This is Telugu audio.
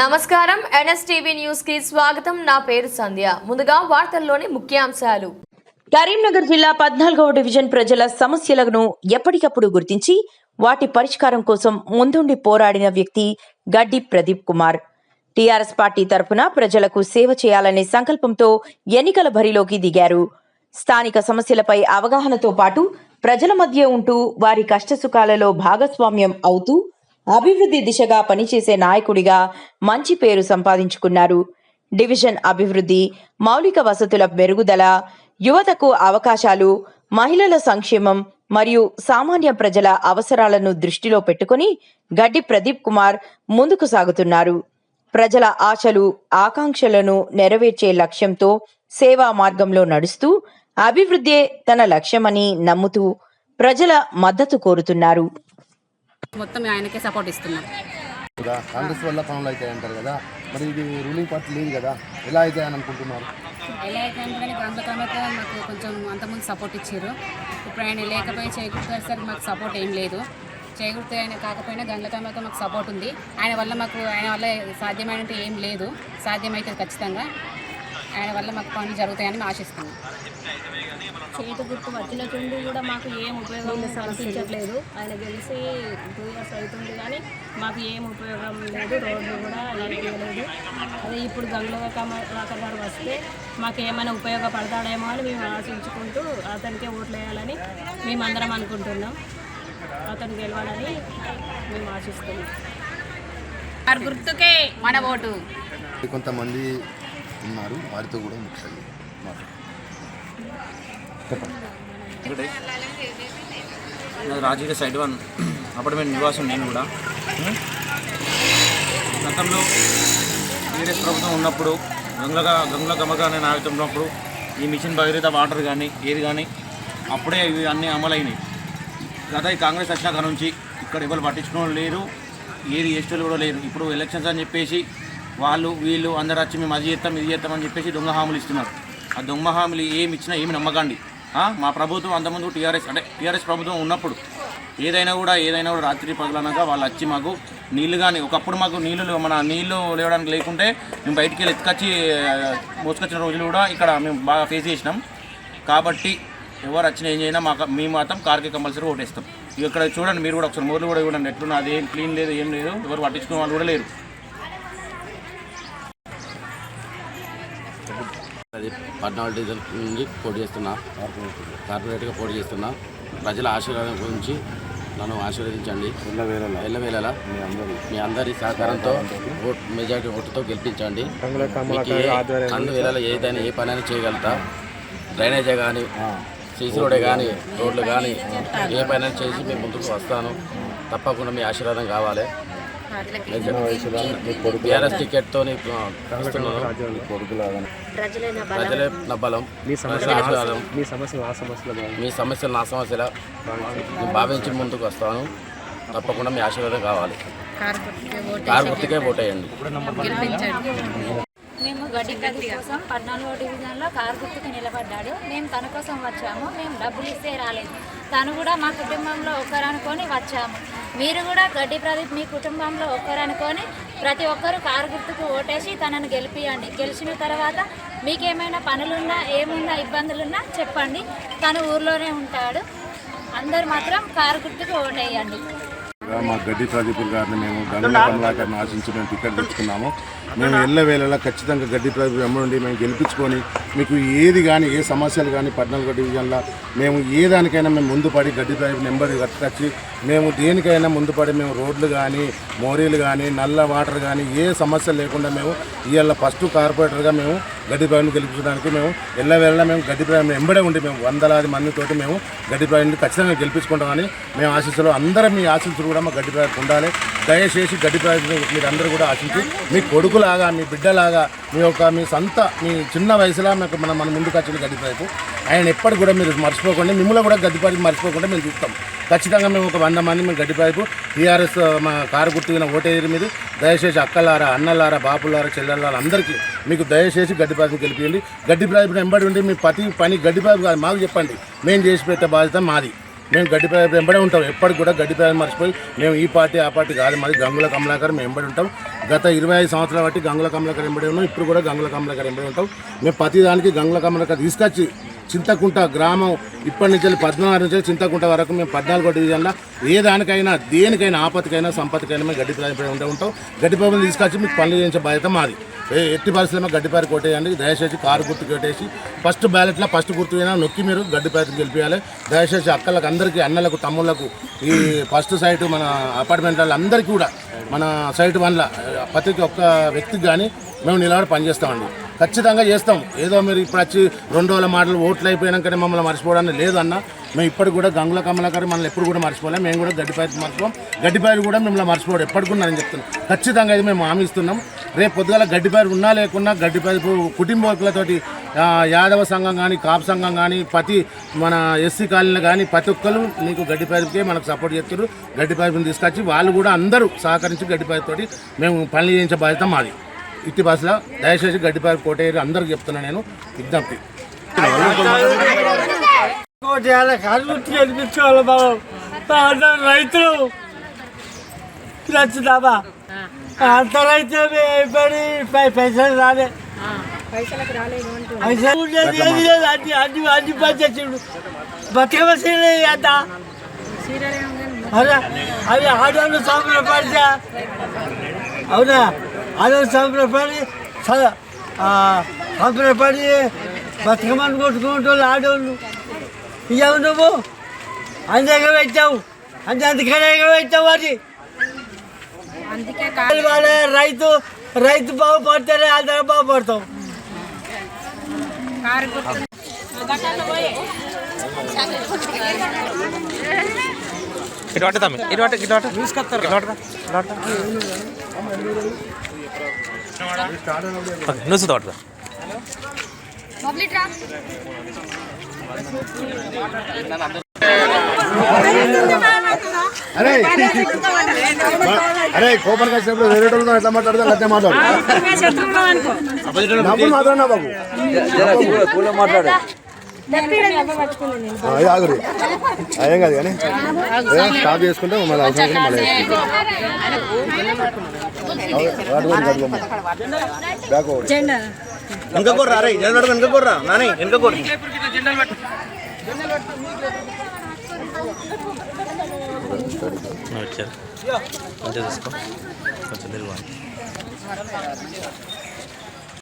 నమస్కారం. ఎన్ఎస్టీవీ న్యూస్కి స్వాగతం. నా పేరు సంధ్య. ముందుగా వార్తల్లోని ముఖ్యాంశాలు. కరీంనగర్ జిల్లా పద్నాలుగవ డివిజన్ ప్రజల సమస్యలను ఎప్పటికప్పుడు గుర్తించి వాటి పరిష్కారం కోసం ముందుండి పోరాడిన వ్యక్తి గడ్డి ప్రదీప్ కుమార్. టీఆర్ఎస్ పార్టీ తరఫున ప్రజలకు సేవ చేయాలనే సంకల్పంతో ఎన్నికల బరిలోకి దిగారు. స్థానిక సమస్యలపై అవగాహనతో పాటు ప్రజల మధ్య ఉంటూ వారి కష్టసుఖాలలో భాగస్వామ్యం అవుతూ అభివృద్ధి దిశగా పనిచేసే నాయకుడిగా మంచి పేరు సంపాదించుకున్నారు. డివిజన్ అభివృద్ధి మౌలిక వసతుల మెరుగుదల యువతకు అవకాశాలు మహిళల సంక్షేమం మరియు సామాన్య ప్రజల అవసరాలను దృష్టిలో పెట్టుకుని గడ్డి ప్రదీప్ కుమార్ ముందుకు సాగుతున్నారు. ప్రజల ఆశలు ఆకాంక్షలను నెరవేర్చే లక్ష్యంతో సేవా మార్గంలో నడుస్తూ అభివృద్ధే తన లక్ష్యమని నమ్ముతూ ప్రజల మద్దతు కోరుతున్నారు. మొత్తం ఆయనకే సపోర్ట్ ఇస్తున్నాం. కదా కాంగ్రెస్ వల్ల పనులు అవుతాయి అంటారు కదా మరి ఇది రూలింగ్ పార్టీ లేదు కదా ఎలా అవుతాయని అనుకుంటున్నారు? ఎలా అయితే అంటే గంట కనుక మాకు కొంచెం అంతకుముందు సపోర్ట్ ఇచ్చారు. ఇప్పుడు ఆయన లేకపోయి చేయకూడదు మాకు సపోర్ట్ ఏం లేదు. చేయకూడదు ఆయన కాకపోయినా గంటల కనుక మాకు సపోర్ట్ ఉంది. ఆయన వల్ల మాకు ఆయన వల్ల సాధ్యమైనట్టు ఏం లేదు. సాధ్యమైతే ఖచ్చితంగా. ఆయన వల్ల మాకు పనులు జరుగుతాయని ఆశిస్తున్నాం. చేతి గుర్తు వచ్చిన చుండి కూడా మాకు ఏం ఉపయోగం కల్పించట్లేదు ఆయన గెలిచి టూ ఇయర్స్ అవుతుంది కానీ మాకు ఏం ఉపయోగం లేదు. రోడ్లు కూడా నడిపించలేదు అదే ఇప్పుడు గంగలో కమలాకర్ గారు వస్తే మాకు ఏమైనా ఉపయోగపడతాడేమో అని మేము ఆశించుకుంటూ అతనికే ఓట్లు వేయాలని మేమందరం అనుకుంటున్నాం. అతను గెలవాలని మేము ఆశిస్తున్నాం. వారి గుర్తుకే మన ఓటు. కొంతమంది ఉన్నారు. వారితో కూడా ముఖ్యంగా మాట్లాడు నాది రాజకీయ సైడ్ వన్. అపార్ట్మెంట్ నివాసం నేను కూడా. గతంలో టీఆర్ఎస్ ప్రభుత్వం ఉన్నప్పుడు గంగల గంగల గమక అనే నాయకత్వం ఉన్నప్పుడు ఈ మిషన్ భగీరథ వాటర్ కానీ ఏది కానీ అప్పుడే ఇవి అన్నీ అమలైనవి గత ఈ కాంగ్రెస్ వచ్చినాక నుంచి ఇక్కడ ఎవరు పట్టించుకోవడం లేరు ఏది ఎస్టీలు కూడా లేరు. ఇప్పుడు ఎలక్షన్స్ అని చెప్పేసి వాళ్ళు వీళ్ళు అందరు వచ్చి మేము అది చేస్తాం ఇది చేస్తామని చెప్పేసి దొంగ హామీలు ఇస్తున్నారు. ఆ దొంగ హామీలు ఏమి ఇచ్చినా ఏమి నమ్మకండి. మా ప్రభుత్వం అంతకుముందు టీఆర్ఎస్ అంటే టీఆర్ఎస్ ప్రభుత్వం ఉన్నప్పుడు ఏదైనా కూడా ఏదైనా కూడా రాత్రి పగలనగా వాళ్ళు వచ్చి మాకు నీళ్ళు కానీ ఒకప్పుడు మాకు నీళ్ళు మన నీళ్ళు లేవడానికి లేకుంటే మేము బయటికి వెళ్ళి ఎత్తుకొచ్చి మోసుకొచ్చిన రోజులు కూడా ఇక్కడ మేము బాగా ఫేస్ చేసినాం. కాబట్టి ఎవరు వచ్చినా ఏం చేయినా మాకు మేము మాత్రం కార్కి కంపల్సరీ ఓటేస్తాం. ఇక్కడ చూడండి మీరు కూడా ఒకసారి మూర్లు కూడా చూడండి ఎట్లున్నా అదేం క్లీన్ లేదు ఏం లేదు ఎవరు పట్టించుకునే వాళ్ళు కూడా లేరు. పద్నాలుగు డివిజన్ నుండి పోటీ చేస్తున్నా. కార్పొరేట్గా పోటీ చేస్తున్నా. ప్రజల ఆశీర్వాదం గురించి నన్ను ఆశీర్వదించండి. ఎల్లవేళలా. మీ అందరి సహకారంతో ఓట్ మెజారిటీ ఓటుతో గెలిపించండి. వేళలా ఏదైనా ఏ పనైనా చేయగలుగుతా. డ్రైనేజే కానీ సీసీ రోడే కానీ రోడ్లు కానీ ఏ పైన చేసి మేము ముందుకు వస్తాను. తప్పకుండా మీ ఆశీర్వాదం కావాలి. బీఆర్ఎస్ టికెట్తో ప్రజలే నా బలం. మీ సమస్యలు నా సమస్యలు మీ సమస్యలు నా సమస్యల భావించి ముందుకు వస్తాను. తప్పకుండా మీ ఆశీర్వాదం కావాలి. కారు గుర్తుకే ఓటు కారు గుర్తుకే ఓటేయండి మేము గడ్డి ప్రతి కోసం పద్నాలుగో డివిజన్లో కారు గుర్తుకు నిలబడ్డాడు. మేము తన కోసం వచ్చాము. మేము డబ్బులు ఇస్తే రాలేదు. తను కూడా మా కుటుంబంలో ఒక్కరనుకొని వచ్చాము. మీరు కూడా గడ్డి ప్రదీప్ మీ కుటుంబంలో ఒక్కరనుకొని ప్రతి ఒక్కరు కారు గుర్తుకు ఓటేసి తనను గెలిపియండి. గెలిచిన తర్వాత మీకేమైనా పనులున్నా ఏమున్నా ఇబ్బందులున్నా చెప్పండి. తను ఊర్లోనే ఉంటాడు. అందరు మాత్రం కారు గుర్తుకు ఓటేయండి. మా గడ్డి ప్రదీపుల్ గారిని మేము గంగల కమలాకర్ని ఆశించి మేము టికెట్ తెచ్చుకున్నాము. మేము ఎల్ల వేళలా ఖచ్చితంగా గడ్డి ప్రదీప్ వెంబడి మేము గెలిపించుకొని మీకు ఏది కానీ ఏ సమస్యలు కానీ పద్నాలుగో డివిజన్లో మేము ఏ దానికైనా మేము ముందు పడి గడ్డి ప్రదీప్ నెంబర్ కట్టుకొచ్చి మేము దేనికైనా ముందు పడి మేము రోడ్లు కానీ మోరీలు కానీ నల్ల వాటర్ కానీ ఏ సమస్య లేకుండా మేము ఇవాళ ఫస్ట్ కార్పొరేటర్గా మేము గడ్డి ప్రయాణం గెలిపించడానికి మేము ఎల్ల వేళ మేము గడ్డి ప్రయాణం ఎంబడే ఉండి మేము వందలాది మందితోటి మేము గడ్డి ప్రయాణం ఖచ్చితంగా గెలిపించుకుంటామని మేము ఆశిస్తులు అందరం మీ ఆశించులు కూడా మా గడ్డి ప్రయాణం ఉండాలి. దయచేసి గడ్డి ప్రజలు మీరు అందరూ కూడా ఆశించి మీ కొడుకులాగా మీ బిడ్డలాగా మీ యొక్క మీ సొంత మీ చిన్న వయసులో మీకు మన మన ముందుకు వచ్చిన గడ్డి ప్రజలు. ఆయన ఎప్పటికి కూడా మీరు మర్చిపోకుండా. మిమ్మల్ని కూడా గడ్డి ప్రయాణం మర్చిపోకుండా మేము చూస్తాం. ఖచ్చితంగా మేము ఒక వంద మంది మేము గడ్డి ప్రయాణం టీఆర్ఎస్ మా కారు గుర్తున్న ఓటేరు మీద దయచేసి అక్కలారా అన్నలారా బాపులారా చెల్లెలారా అందరికీ మీకు దయచేసి గడ్డి ప్రాజెక్ట్ గెలిపియండి. గడ్డి ప్రాజెక్ట్ ఎంబడి ఉండి మీ ప్రతి పని గడ్డి ప్రాజెక్ట్ కాదు మాకు చెప్పండి. మేము చేసి పెట్టే బాధ్యత మాది. మేము గడ్డిపాయ వెంబడే ఉంటాం. ఎప్పటికి కూడా గడ్డిపాయ మర్చిపోయి మేము ఈ పార్టీ ఆ పార్టీ కాదు. మరి గంగుల కమలాకర్ మేము వెంబడి ఉంటాం. గత ఇరవై ఐదు సంవత్సరాల బట్టి గంగుల కమలాకర్ వెంబడి ఉన్నాం. ఇప్పుడు కూడా గంగుల కమలాకర్ వెంబడి ఉంటాం. మేము ప్రతిదానికి గంగుల కమలాకర్ తీసుకొచ్చి చింతకుంట గ్రామం ఇప్పటి నుంచి పద్నాలుగు నుంచి చింతకుంట వరకు మేము పద్నాలుగో డివిజన్లో ఏ దానికైనా దేనికైనా ఆపత్తికైనా సంపత్తికైనా మేము గడ్డిపై ఉంటే. ఉంటాం గడ్డిపాయలు తీసుకొచ్చి మీకు పనులు చేయించే బాధ్యత మాది. ఎట్టి పరిస్థితులు గడ్డిపారి కొట్టేయండి. దయచేసి కారు గుర్తు కొట్టేసి ఫస్ట్ బ్యాలెట్లో ఫస్ట్ గుర్తు అయినా నొక్కి మీరు గడ్డిపారి గెలిపించాలి దయచేసి అక్కలకు అందరికీ అన్నలకు తమ్ముళ్ళకు ఈ ఫస్ట్ సైట్ మన అపార్ట్మెంట్ అందరికీ కూడా మన సైట్ వన్ల ప్రతి ఒక్క వ్యక్తికి కానీ మేము నిలబడి పనిచేస్తామండి. ఖచ్చితంగా చేస్తాం. ఏదో మీరు ఇప్పుడు వచ్చి రెండు రోజుల మాటలు ఓట్లు అయిపోయినాకనే మమ్మల్ని మర్చిపోవడానికి లేదన్న మేము ఇప్పటికి కూడా గంగుల కమలాకర్ మనల్ని ఎప్పుడు కూడా మర్చిపోలేం మేము కూడా గడ్డిపాయలు మర్చిపోం. గడ్డిపాయలు కూడా మిమ్మల్ని మర్చిపోవడం ఎప్పటికి నేను చెప్తున్నాను ఖచ్చితంగా ఇది మేము హామీస్తున్నాం రేపు పొద్దుగాల గడ్డిపాయలు ఉన్నా లేకున్నా గడ్డిపాయలు కుటుంబీకులతోటి ఆ, యాదవ సంఘం కానీ కాపు సంఘం కానీ ప్రతి మన ఎస్సీ కాలనీలు కానీ ప్రతి ఒక్కరు మీకు పైపుకే మనకు సపోర్ట్ చేస్తారు గడ్డిపాయపుని తీసుకొచ్చి వాళ్ళు కూడా అందరూ సహకరించి గడ్డిపాయతోటి మేము పనులు చేయించే బాధ్యత మాది. ఇట్టి బస్సులో దయచేసి గడ్డిపారి కోటేరు అందరికి చెప్తున్నా నేను విజ్ఞప్తి. రైతులు. నచ్చుదామా అంత రైతు పడి పైసలు రాలే. పైసలు అన్ని అన్ని అన్ని పనిచేసిండు బతుకమ్మ సీరియల్ అంత అది ఆడవాళ్ళు అవునా? ఆడవాళ్ళు సంబరపడి సంబరపడి బతుకమ్మని కొట్టుకుంటూ ఆడవాళ్ళు ఇవ్వవు నువ్వు? అందుకే పెట్టావు అంటే అందుకనే పెట్టావు అది. వాళ్ళ రైతు రైతు బాగుపడితేనే అందరం బాగుపడతాం. ఇటు ఇటు ఇటు తీసుకొస్తారు ఇటు పట్టురా నువ్వు తోటరా అరే అరే కోపం వచ్చినప్పుడు వేరే వాళ్ళతో ఎట్లా మాట్లాడతాం అట్లా మాట్లాడు. నవ్వు మాట్లాడినా బాబు. ఆ, ఇది ఆగురి ఏం కాదు కానీ ఏ, స్టాప్ చేసుకుంటే మళ్ళీ అవసరం మళ్ళీ వెనక కొర్రా రే జనడు వెనక కొర్రా నాని వెనక కొర్రి వచ్చారు మంచిగా చూసుకో కొంచెం తిరుగు